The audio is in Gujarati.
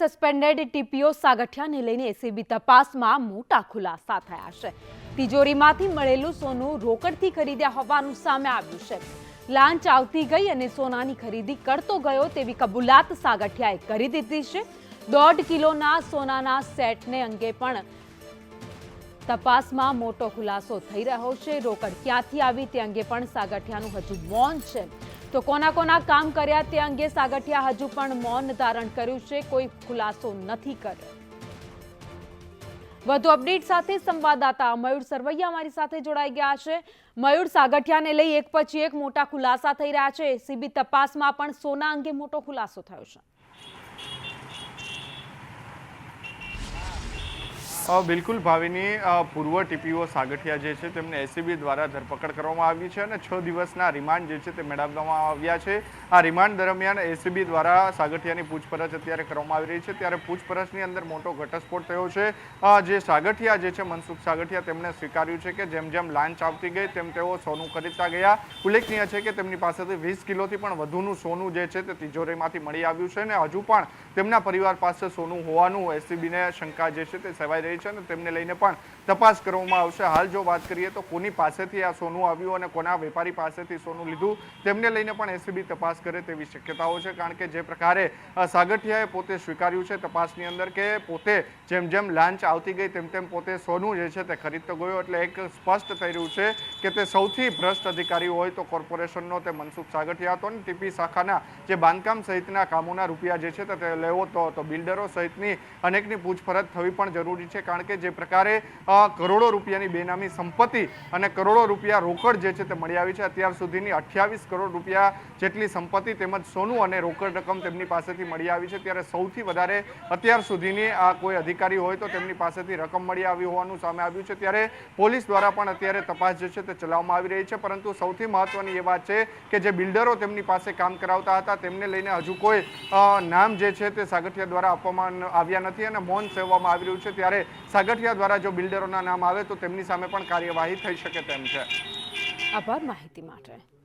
સસ્પેન્ડેડ ટીપીઓ સાગઠિયાને લઈને એસીબી તપાસમાં મોટા ખુલાસા થયા છે. તિજોરીમાંથી મળેલું સોનું રોકડથી ખરીદ્યા હોવાનું સામે આવ્યું છે. લાંચ આવતી ગઈ અને સોનાની ખરીદી કરતો ગયો તેવી કબૂલાત સાગઠિયાએ કરી દીધી છે. દોઢ કિલોના સોનાના સેટને અંગે પણ તપાસમાં મોટો ખુલાસો થઈ રહ્યો છે. રોકડ ક્યાંથી આવી તે અંગે પણ સાગઠિયાનું હજુ મૌન છે. તો કોના કોના કામ કર્યા તે અંગે સાગઠિયા હજુ પણ મૌન ધારણ કર્યું છે. કોઈ ખુલાસો નથી કર્યો. વધુ અપડેટ સાથે સંવાદદાતા મયુર સરવૈયા અમારી સાથે જોડાઈ ગયા છે. મયુર, સાગઠિયાને લઈ એક પછી એક મોટા ખુલાસા થઈ રહ્યા છે. સીબી તપાસમાં પણ સોના અંગે મોટો ખુલાસો થયો છે. બિલકુલ ભાવિની પૂર્વ ટીપીઓ સાગઠિયા જે છે તેમને એસીબી દ્વારા ધરપકડ કરવામાં આવી છે અને છ દિવસના રિમાન્ડ જે છે તે મેળવવામાં આવ્યા છે. આ રિમાન્ડ દરમિયાન એસીબી દ્વારા સાગઠિયાની પૂછપરછ અત્યારે કરવામાં આવી રહી છે. ત્યારે પૂછપરછની અંદર મોટો ઘટસ્ફોટ થયો છે. જે સાગઠિયા જે છે, મનસુખ સાગઠિયા, તેમણે સ્વીકાર્યું છે કે જેમ જેમ લાંચ આવતી ગઈ તેમ તેઓ સોનું ખરીદતા ગયા. ઉલ્લેખનીય છે કે તેમની પાસેથી વીસ કિલોથી પણ વધુનું સોનું જે છે તે તિજોરીમાંથી મળી આવ્યું છે અને હજુ પણ તેમના પરિવાર પાસે સોનું હોવાનું એસીબીને શંકા જે છે તે સેવાઈ રહી છે અને તેમને લઈને પણ તપાસ કરવામાં આવશે. હાલ જો વાત કરીએ તો કોની પાસેથી આ સોનું આવ્યું અને કોના વેપારી પાસેથી સોનું લીધું, તેમને લઈને પણ એસીબી તપાસ કરે તેવી શક્યતાઓ છે. કારણ કે જે પ્રકારે સાગઠિયાએ પોતે સ્વીકાર્યું છે તપાસની અંદર કે પોતે જેમ જેમ લાંચ આવતી ગઈ તેમ તેમ પોતે સોનું જે છે તે ખરીદતો ગયો. એટલે એક સ્પષ્ટ થઈ રહ્યું છે કે તે સૌથી ભ્રષ્ટ અધિકારી હોય તો કોર્પોરેશનનો તે મનસુખ સાગઠિયા હતો અને ટીપી શાખાના જે બાંધકામ સહિતના કામોના રૂપિયા જે છે તે લેવો તો બિલ્ડરો સહિતની અનેકની પૂછપરછ થવી પણ જરૂરી છે. કારણ કે જે પ્રકારે કરોડો રૂપિયાની બેનામી સંપત્તિ અને કરોડો રૂપિયા રોકડ જે છે તે મળી આવી છે. અત્યાર સુધીની અઠ્યાવીસ કરોડ રૂપિયા જેટલી સંપત્તિ તેમજ સોનું અને રોકડ રકમ તેમની પાસેથી મળી આવી છે. ત્યારે સૌથી વધારે અત્યાર સુધીની આ કોઈ અધિકારી હોય તો તેમની પાસેથી રકમ મળી આવી હોવાનું સામે આવ્યું છે. ત્યારે પોલીસ દ્વારા પણ અત્યારે તપાસ જે છે તે ચલાવવામાં આવી રહી છે. પરંતુ સૌથી મહત્વની એ વાત છે કે જે બિલ્ડરો તેમની પાસે કામ કરાવતા હતા, તેમને લઈને હજુ કોઈ નામ જે છે તે સાગઠિયા દ્વારા આપવામાં આવ્યા નથી અને મૌન સેવવામાં આવી રહ્યું છે. ત્યારે સાગઠિયા દ્વારા જો બિલ્ડરોના નામ આવે તો તેમની સામે પણ કાર્યવાહી થઈ શકે તેમ છે. આભાર માહિતી માટે.